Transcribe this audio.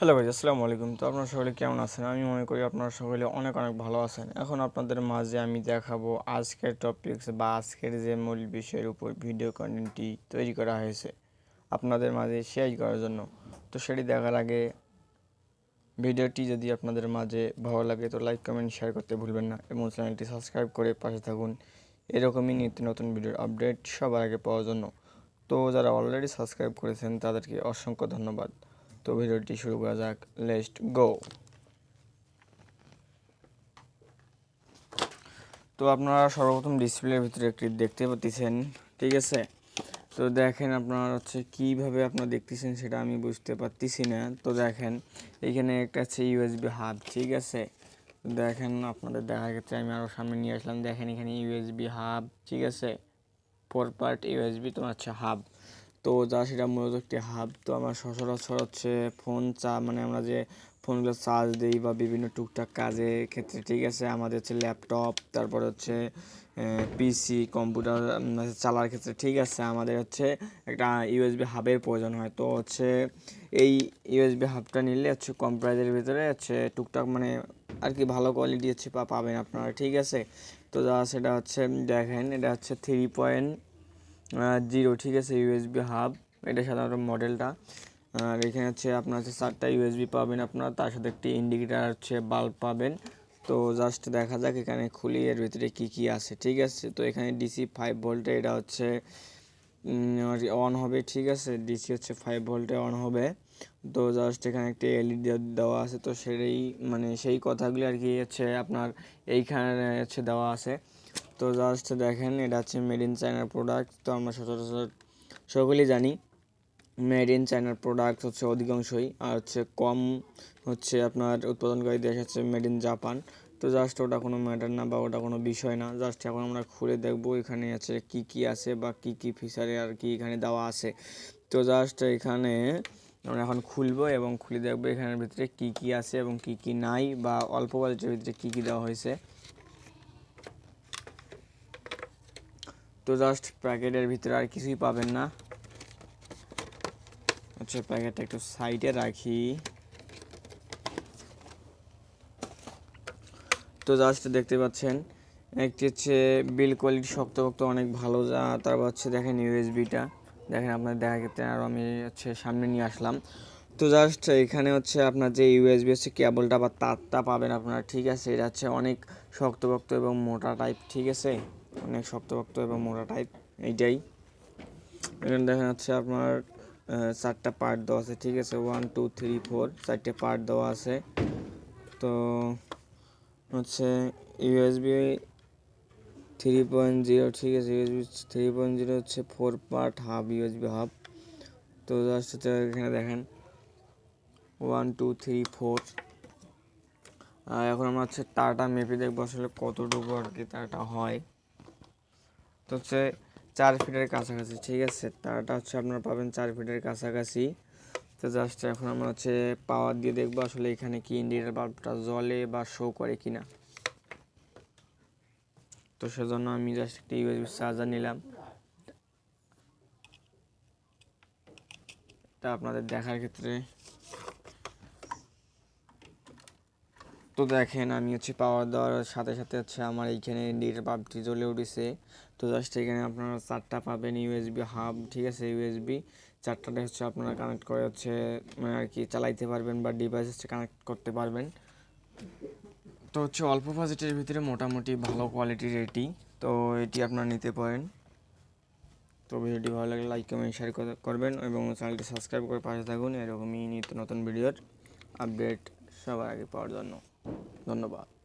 Hello ভাই আসসালামু আলাইকুম। তো আপনারা সকলে কেমন আছেন? আমি মনে করি আপনারা সকলে অনেক অনেক ভালো আছেন। এখন আপনাদের মাঝে আমি দেখাবো আজকের টপিকস বা আজকের যে মূল বিষয়ের উপর ভিডিও কন্টেন্টটি তৈরি করা হয়েছে আপনাদের মাঝে শেয়ার করার জন্য। তো সেটি দেখার আগে ভিডিওটি যদি আপনাদের মাঝে ভালো লাগে, তো লাইক কমেন্ট শেয়ার করতে ভুলবেন না এবং চ্যানেলটি সাবস্ক্রাইব করে পাশে থাকুন। এরকমই নিত্য নতুন ভিডিওর আপডেট সবার আগে পাওয়ার জন্য। তো যারা অলরেডি সাবস্ক্রাইব করেছেন, তাদেরকে অসংখ্য ধন্যবাদ। তো ভিডিওটি শুরু করা যাক লেস্ট গো। তো আপনারা সর্বপ্রথম ডিসপ্লের ভিতরে একটি দেখতে পাচ্ছেন, ঠিক আছে? তো দেখেন আপনারা হচ্ছে কীভাবে আপনারা দেখতেছেন সেটা আমি বুঝতে পারতেছি না। তো দেখেন, এখানে একটা আছে ইউএসবি হাব ঠিক আছে? দেখেন আপনাদের দেখার ক্ষেত্রে আমি আরও সামনে নিয়ে আসলাম। দেখেন এখানে ইউএসবি হাব ঠিক আছে? ফোর পার্ট ইউএসবি তোমার হচ্ছে হাব তো যা সেটা মূলত একটি হাব তো আমরা সচরাচর হচ্ছে ফোন চা মানে আমরা যে ফোনগুলো চার্জ দিই বা বিভিন্ন টুকটাক কাজের ক্ষেত্রে, ঠিক আছে? আমাদের হচ্ছে ল্যাপটপ তারপর হচ্ছে পিসি কম্পিউটার চালার ক্ষেত্রে, ঠিক আছে? আমাদের হচ্ছে একটা ইউএসবি হাবের প্রয়োজন হয়। তো হচ্ছে এই ইউএসবি হাবটা নিলে হচ্ছে কম ভিতরে হচ্ছে টুকটাক মানে আর কি ভালো কোয়ালিটি হচ্ছে পাবেন আপনারা, ঠিক আছে? তো যা সেটা হচ্ছে, দেখেন, এটা হচ্ছে থ্রি পয়েন্ট জিরো ঠিক আছে ইউএসবি হাব এটা সাধারণত মডেলটা আর এখানে হচ্ছে আপনার হচ্ছে চারটা ইউএসবি পাবেন আপনার, তার সাথে একটি ইন্ডিকেটার হচ্ছে বাল্ব পাবেন। তো জাস্ট দেখা যাক এখানে খুলি, এর ভিতরে কি কি আছে, ঠিক আছে? তো এখানে ডিসি ফাইভ ভোল্টে এটা হচ্ছে অন হবে, ঠিক আছে? ডিসি হচ্ছে ফাইভ ভোল্টে অন হবে। তো জাস্ট এখানে একটি এলইডি দেওয়া আছে, তো সেই মানে সেই কথাগুলি আর কি হচ্ছে আপনার এইখানে হচ্ছে দেওয়া আছে। তো জাস্ট দেখেন, এটা হচ্ছে মেড ইন চায়নার প্রোডাক্ট তো আমরা সচরাচর সকলেই জানি মেড ইন চায়নার প্রোডাক্ট হচ্ছে অধিকাংশই, আর হচ্ছে কম হচ্ছে আপনার উৎপাদনকারী দেশ হচ্ছে মেড ইন জাপান তো জাস্ট ওটা কোনো ম্যাটার না বা ওটা কোনো বিষয় না জাস্ট এখন আমরা খুলে দেখব এখানে আছে কি কি আছে বা কি কি ফিচারে আর কি এখানে দেওয়া আছে। তো জাস্ট এখানে আমরা এখন খুলবো এবং খুলে দেখব এখানের ভিতরে কি কি আছে এবং কি কি নাই বা অল্প বাজেটের ভিতরে কি কি দেওয়া হয়েছে। তো জাস্ট প্যাকেটের ভিতরে আর কিছুই পাবেন না। আচ্ছা প্যাকেটটা একটু সাইডে রাখি। তো জাস্ট দেখতে পাচ্ছেন, একটি হচ্ছে বিল কোয়ালিটি শক্তপোক্ত অনেক ভালো যা, তারপর হচ্ছে দেখেন ইউএসবিটা দেখেন আপনার দেখার ক্ষেত্রে আরও আমি হচ্ছে সামনে নিয়ে আসলাম। তো জাস্ট এখানে হচ্ছে আপনার যে ইউএসবি হচ্ছে কেবলটা বা তারটা পাবেন আপনারা, ঠিক আছে? এটা হচ্ছে অনেক শক্তপোক্ত এবং মোটা টাইপ ঠিক আছে? অনেক শক্তপোক্ত এবং মোটা টাইপ এইটাই। এখানে দেখা যাচ্ছে আপনার চারটা পার্ট দেওয়া আছে, ঠিক আছে? ওয়ান টু থ্রি ফোর চারটে পার্ট দেওয়া আছে। তো, হচ্ছে ইউএসবি থ্রি পয়েন্ট জিরো ঠিক আছে? ইউএসবি থ্রি পয়েন্ট জিরো হচ্ছে four part half USB half তো জাস্ট হচ্ছে এখানে দেখেন। ওয়ান টু থ্রি ফোর এখন আমরা হচ্ছে তারটা মেপে দেখব আসলে কতটুকু আর কি তারটা হয়। তো হচ্ছে চার ফিটের কাছাকাছি, ঠিক আছে? তারটা হচ্ছে আপনারা পাবেন চার ফিটের কাছাকাছি। তো জাস্ট এখন আমরা হচ্ছে পাওয়ার দিয়ে দেখব আসলে এখানে কি ইন্ডিকেটার বাল্বটা জ্বলে বা শো করে কিনা। তো সেজন্য আমি জাস্ট একটা ইউএসবি চার্জার নিলাম। তা আপনাদের দেখার ক্ষেত্রে তো দেখেন, আমি হচ্ছে পাওয়ার দেওয়ার সাথে সাথে হচ্ছে আমার এইখানে ইন্ডিকেটার বাল্বটি জ্বলে উঠেছে। তো জাস্ট এখানে আপনারা চারটা পাবেন ইউএসবি হাব ঠিক আছে? ইউএসবি চারটাতে হচ্ছে আপনারা কানেক্ট করে হচ্ছে মানে আর কি চালাইতে পারবেন বা ডিভাইস হচ্ছে কানেক্ট করতে পারবেন। তো হচ্ছে অল্প বাজেটের ভিতরে মোটামুটি ভালো কোয়ালিটির এটি, তো এটি আপনারা নিতে পারেন। তো ভিডিওটি ভালো লাগলে লাইক কমেন্ট শেয়ার করবেন এবং চ্যানেলটি সাবস্ক্রাইব করে পাশে থাকুন। এরকমই নিত্য নতুন ভিডিওর আপডেট সবার আগে পাওয়ার জন্য। ধন্যবাদ।